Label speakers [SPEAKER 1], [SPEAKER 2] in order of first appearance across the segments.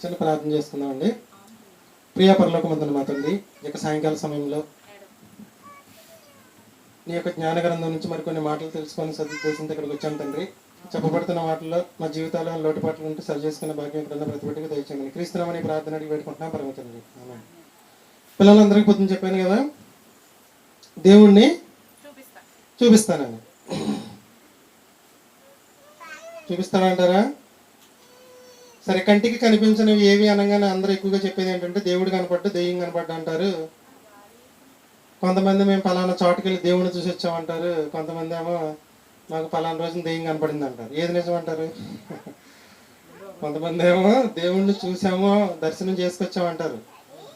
[SPEAKER 1] చిన్న ప్రార్థన చేసుకుందామండి ప్రియా ముందు మా ఇక యొక్క సాయంకాల సమయంలో నీ యొక్క జ్ఞాన గ్రంథం నుంచి మరికొన్ని మాటలు తెలుసుకొని సదుద్దేశంతో ఇక్కడికి వచ్చాను తండ్రి. చెప్పబడుతున్న వాటిలో మా జీవితాల్లో లోటుపాట్లు ఉంటే సరి చేసుకునే భాగ్యం ఇక్కడ ప్రతి బిడ్డకు దయచేయండి. క్రీస్తునామని ప్రార్థన అడిగి పెట్టుకుంటున్నాం పరమ తండ్రి పిల్లలందరికీ పొద్దున చెప్పాను కదా దేవుణ్ణి చూపిస్తానండి చూపిస్తానంటారా సరే కంటికి కనిపించనివి ఏవి అనగానే అందరూ ఎక్కువగా చెప్పేది ఏంటంటే దేవుడు కనపడ్డు దెయ్యం కనపడ్డా అంటారు. కొంతమంది మేము పలానా చోటుకి వెళ్ళి దేవుడిని చూసి వచ్చామంటారు. కొంతమంది ఏమో మాకు పలానా రోజున దెయ్యం కనపడింది అంటారు. ఏది నిజం అంటారు? కొంతమంది ఏమో దేవుణ్ణి చూసామో దర్శనం చేసుకొచ్చామంటారు.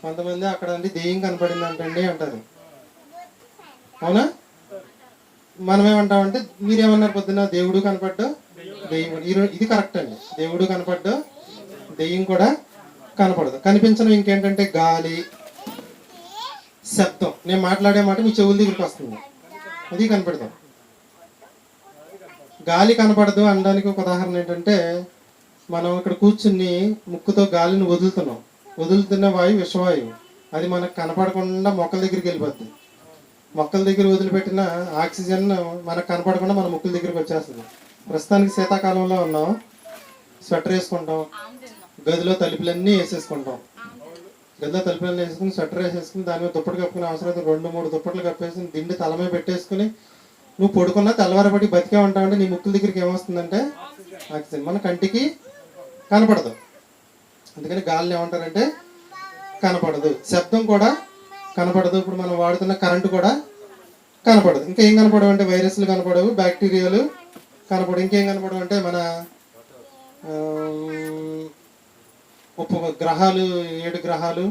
[SPEAKER 1] కొంతమంది అక్కడ అండి దెయ్యం కనపడింది అంటండి అంటారు. అవునా? మనం ఏమంటామంటే మీరేమన్నారు పొద్దున దేవుడు కనపడ్డు దెయ్యం ఇది కరెక్ట్ అండి. దేవుడు కనపడ్డు దెయ్యం కూడా కనపడదు. కనిపించడం ఇంకేంటంటే గాలి శబ్దం. నేను మాట్లాడే మాట మీ చెవుల దగ్గరికి వస్తుంది. అది కనపడదాం. గాలి కనపడదు అనడానికి ఒక ఉదాహరణ ఏంటంటే మనం ఇక్కడ కూర్చుని ముక్కుతో గాలిని వదులుతున్నాం. వదులుతున్న వాయువు విషవాయువు. అది మనకు కనపడకుండా మొక్కల దగ్గరికి వెళ్ళిపోద్ది. మొక్కల దగ్గర వదిలిపెట్టిన ఆక్సిజన్ మనకు కనపడకుండా మన ముక్కుల దగ్గరికి వచ్చేస్తుంది. ప్రస్తుతానికి శీతాకాలంలో ఉన్నాం. స్వెటర్ వేసుకుంటాం. గదిలో తలుపులన్నీ వేసేసుకుంటాం. గదిలో తలుపులన్నీ వేసుకుని స్వెటర్ వేసేసుకుని దాని మీద దుప్పటి కప్పుకునే అవసరం అయితే రెండు మూడు దుప్పట్లు కప్పేసుకుని దిండి తల మీద పెట్టేసుకుని నువ్వు పడుకున్నా తెల్లవారబడి బతికే ఉంటావంటే నీ ముక్కుల దగ్గరికి ఏమొస్తుందంటే ఆక్సిజన్. మన కంటికి కనపడదు. అందుకని గాలిని ఏమంటారంటే కనపడదు. శబ్దం కూడా కనపడదు. ఇప్పుడు మనం వాడుతున్న కరెంటు కూడా కనపడదు. ఇంకా ఏం కనపడవు అంటే వైరస్లు కనపడవు బ్యాక్టీరియాలు కనపడవు. ఇంకేం కనపడవు అంటే మన ఉప గ్రహాలు ఏడు గ్రహాలు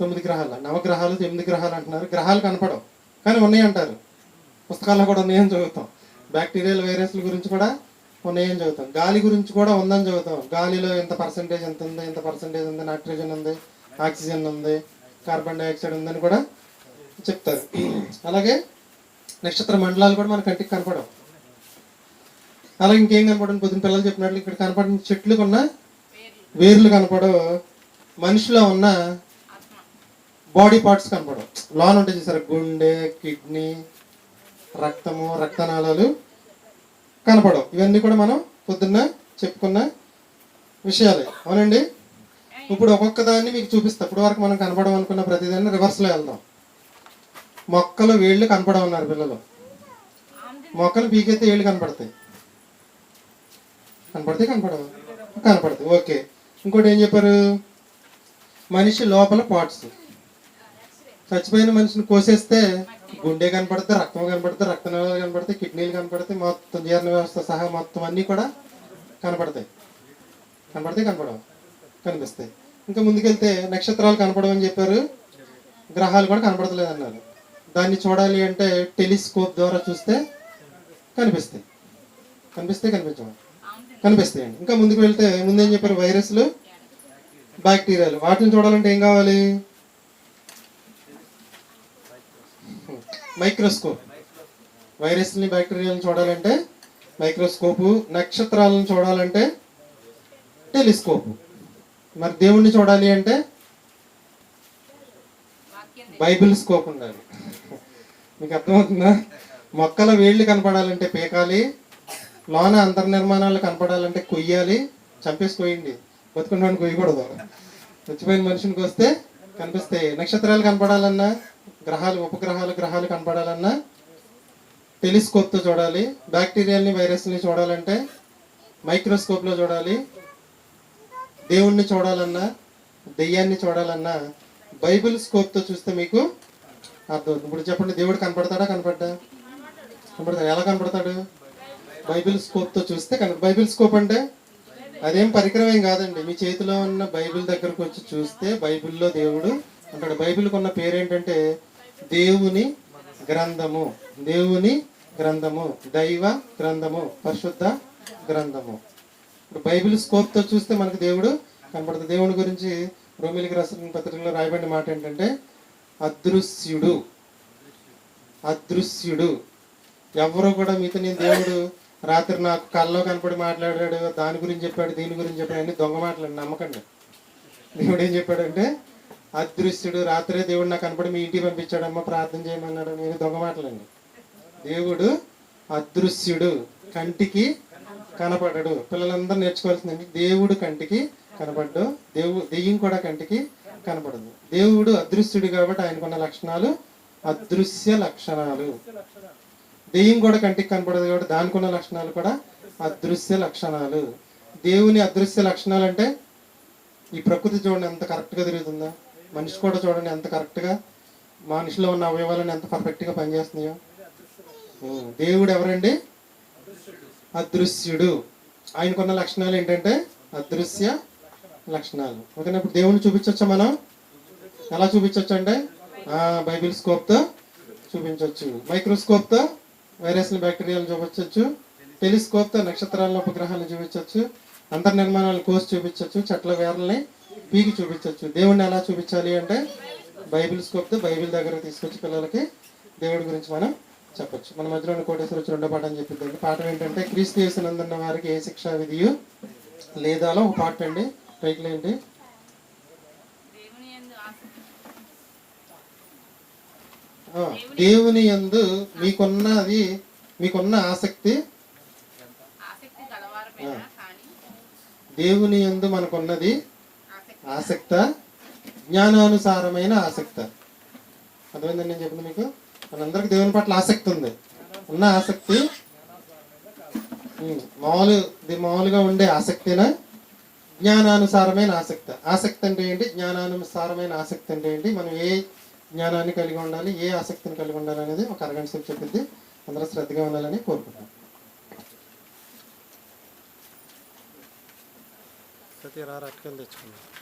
[SPEAKER 1] తొమ్మిది గ్రహాలు నవగ్రహాలు తొమ్మిది గ్రహాలు అంటున్నారు. గ్రహాలు కనపడవు. కానీ ఉన్నాయి అంటారు. పుస్తకాల్లో కూడా ఉన్నాయని చదువుతాం. బ్యాక్టీరియల్ వైరస్ల గురించి కూడా ఉన్నాయని చదువుతాం. గాలి గురించి కూడా ఉందని చదువుతాం. గాలిలో ఎంత పర్సంటేజ్ ఎంత ఉంది ఎంత పర్సంటేజ్ ఉంది నైట్రోజన్ ఉంది ఆక్సిజన్ ఉంది కార్బన్ డైఆక్సైడ్ ఉందని కూడా చెప్తారు. అలాగే నక్షత్ర మండలాలు కూడా మన కంటికి కనపడవు. అలాగే ఇంకేం కనపడదు పొద్దున పిల్లలు చెప్పినట్లు ఇక్కడ కనపడిన చెట్లు ఉన్న
[SPEAKER 2] వేర్లు
[SPEAKER 1] కనపడవు. మనిషిలో ఉన్న బాడీ పార్ట్స్ కనపడవు. లోన్ ఉంటాయి చూసారు? గుండె కిడ్నీ రక్తము రక్తనాళాలు కనపడవు. ఇవన్నీ కూడా మనం పొద్దున్న చెప్పుకున్న విషయాలే. అవునండి? ఇప్పుడు ఒక్కొక్క దాన్ని మీకు చూపిస్తా. ఇప్పుడు వరకు మనం కనపడం అనుకున్న ప్రతిదాన్ని రివర్స్లో వెళ్దాం. మొక్కలు వేళ్ళు కనపడమన్నారు పిల్లలు. మొక్కలు పీకెత్తే ఏళ్ళు కనపడతాయి. కనపడతాయి కనపడవు. కనపడతాయి. ఓకే. ఇంకోటి ఏం చెప్పారు? మనిషి లోపల పార్ట్స్. చచ్చిపోయిన మనిషిని కోసేస్తే గుండె కనపడితే రక్తం కనపడితే రక్తనాళాలు కనపడితే కిడ్నీలు కనపడితే మొత్తం జీర్ణ వ్యవస్థ సహా మొత్తం అన్నీ కూడా కనపడతాయి. కనపడతాయి కనపడవు. కనిపిస్తాయి. ఇంకా ముందుకెళ్తే నక్షత్రాలు కనపడమని చెప్పారు. గ్రహాలు కూడా కనపడతలేదు అన్నారు. దాన్ని చూడాలి అంటే టెలిస్కోప్ ద్వారా చూస్తే కనిపిస్తాయి. కనిపిస్తాయి కనిపించవు. కనిపిస్తాయండి. ఇంకా ముందుకు వెళ్తే ముందేం చెప్పారు? వైరస్లు బ్యాక్టీరియాలు. వాటిని చూడాలంటే ఏం కావాలి? మైక్రోస్కోప్. వైరస్ని బ్యాక్టీరియాలను చూడాలంటే మైక్రోస్కోపు. నక్షత్రాలను చూడాలంటే టెలిస్కోపు. మరి దేవుణ్ణి చూడాలి అంటే బైబిల్ స్కోప్ ఉండాలి. మీకు అర్థమవుతుందా? మొక్కల వేళ్ళు కనపడాలంటే పీకాలి లోన అంతర్నిర్మాణాలు కనపడాలంటే కొయ్యాలి చంపేసి కొయ్యండి బతుకుంటాను కొయ్యకూడదు. చచ్చిపోయిన మనిషినికి వస్తే కనిపిస్తాయి. నక్షత్రాలు కనపడాలన్నా గ్రహాలు ఉపగ్రహాలు గ్రహాలు కనపడాలన్నా టెలిస్కోప్తో చూడాలి. బ్యాక్టీరియాల్ని వైరస్ని చూడాలంటే మైక్రోస్కోప్లో చూడాలి. దేవుణ్ణి చూడాలన్నా దెయ్యాన్ని చూడాలన్నా బైబిల్ స్కోప్తో చూస్తే మీకు అర్థం ఇప్పుడు చెప్పండి దేవుడు కనపడతాడా కనపడ్డా? కనపడతాడు? ఎలా కనపడతాడు? బైబిల్ స్కోప్తో చూస్తే కన బైబిల్ స్కోప్ అంటే అదేం పరికరం ఏం కాదండి. మీ చేతిలో ఉన్న బైబిల్ దగ్గరకు వచ్చి చూస్తే బైబిల్లో దేవుడు అంటాడు. బైబిల్కి ఉన్న పేరు ఏంటంటే దేవుని గ్రంథము. దేవుని గ్రంథము. దైవ గ్రంథము. పరిశుద్ధ గ్రంథము. ఇప్పుడు బైబిల్ స్కోప్తో చూస్తే మనకు దేవుడు కనపడుతుంది దేవుని గురించి రోమిలికి రాసిన పత్రికలో రాయబడిన మాట ఏంటంటే అదృశ్యుడు అదృశ్యుడు. ఎవరు కూడా మీతో నేను దేవుడు రాత్రి నాకు కల్లో కనపడి మాట్లాడాడు దాని గురించి చెప్పాడు దీని గురించి చెప్పాడు అని దొంగ మాటలండి నమ్మకండి. దేవుడు ఏం చెప్పాడంటే అదృశ్యుడు రాత్రే దేవుడు నాకు కనపడి మీ ఇంటికి పంపించాడమ్మ ప్రార్థన చేయమన్నాడు నేను దొంగ మాటలండి. దేవుడు అదృశ్యుడు కంటికి కనపడడు. పిల్లలందరూ నేర్చుకోవాల్సిందండి దేవుడు కంటికి కనపడ్డు. దేవు దెయ్యం కూడా కంటికి కనపడదు. దేవుడు అదృశ్యుడు కాబట్టి ఆయనకున్న లక్షణాలు అదృశ్య లక్షణాలు. దెయ్యం కూడా కంటికి కనపడదు కాబట్టి దానికి ఉన్న లక్షణాలు కూడా అదృశ్య లక్షణాలు. దేవుని అదృశ్య లక్షణాలు అంటే ఈ ప్రకృతి చూడండి ఎంత కరెక్ట్గా తిరుగుతుందో. మనిషి కూడా చూడండి ఎంత కరెక్ట్గా. మనిషిలో ఉన్న అవయవాలను ఎంత పర్ఫెక్ట్గా పనిచేస్తున్నాయో. దేవుడు ఎవరండి? అదృశ్యుడు. ఆయనకున్న లక్షణాలు ఏంటంటే అదృశ్య లక్షణాలు. ఓకేనా? ఇప్పుడు దేవుణ్ణి చూపించవచ్చా మనం? ఎలా చూపించవచ్చు అంటే? బైబిల్ స్కోప్తో చూపించవచ్చు మైక్రోస్కోప్తో వైరస్లు బ్యాక్టీరియాలు చూపించవచ్చు టెలిస్కోప్తో నక్షత్రాలను ఉపగ్రహాలను చూపించవచ్చు అంతర్నిర్మాణాలు కోసి చూపించవచ్చు చెట్ల వేర్లని పీకి చూపించవచ్చు దేవుణ్ణి ఎలా చూపించాలి అంటే బైబిల్ స్కోప్తో బైబిల్ దగ్గర తీసుకొచ్చి పిల్లలకి దేవుడి గురించి మనం చెప్పొచ్చు. మన మధ్యలో కోటేశ్వర వచ్చి రెండో పాఠం చెప్పిందండి పాఠం ఏంటంటే క్రీస్తు చేసినందున్న వారికి ఏ శిక్షా విధియు లేదాలో ఒక పాట అండి. టైటిల్ ఏంటి
[SPEAKER 2] దేవుని యందు
[SPEAKER 1] మీకున్నది మీకున్న ఆసక్తి? దేవుని యందు మనకున్నది
[SPEAKER 2] ఆసక్తి.
[SPEAKER 1] ఆసక్త? జ్ఞానానుసారమైన ఆసక్త. అర్థమైందండి నేను చెప్పింది మీకు? మనందరికి దేవుని పట్ల ఆసక్తి ఉంది. ఉన్న ఆసక్తి మామూలు ఇది మామూలుగా ఉండే ఆసక్తినా? జ్ఞానానుసారమైన ఆసక్తి. ఆసక్తి అంటే ఏంటి? జ్ఞానానుసారమైన ఆసక్తి అంటే ఏంటి? మనం ఏ జ్ఞానాన్ని కలిగి ఉండాలి ఏ ఆసక్తిని కలిగి ఉండాలి అనేది ఒక అరగంట సేపు చెప్పింది అందరూ శ్రద్ధగా ఉండాలని కోరుకుంటున్నాం. ప్రతి రారు అటుకెళ్ళి తెచ్చుకున్నాం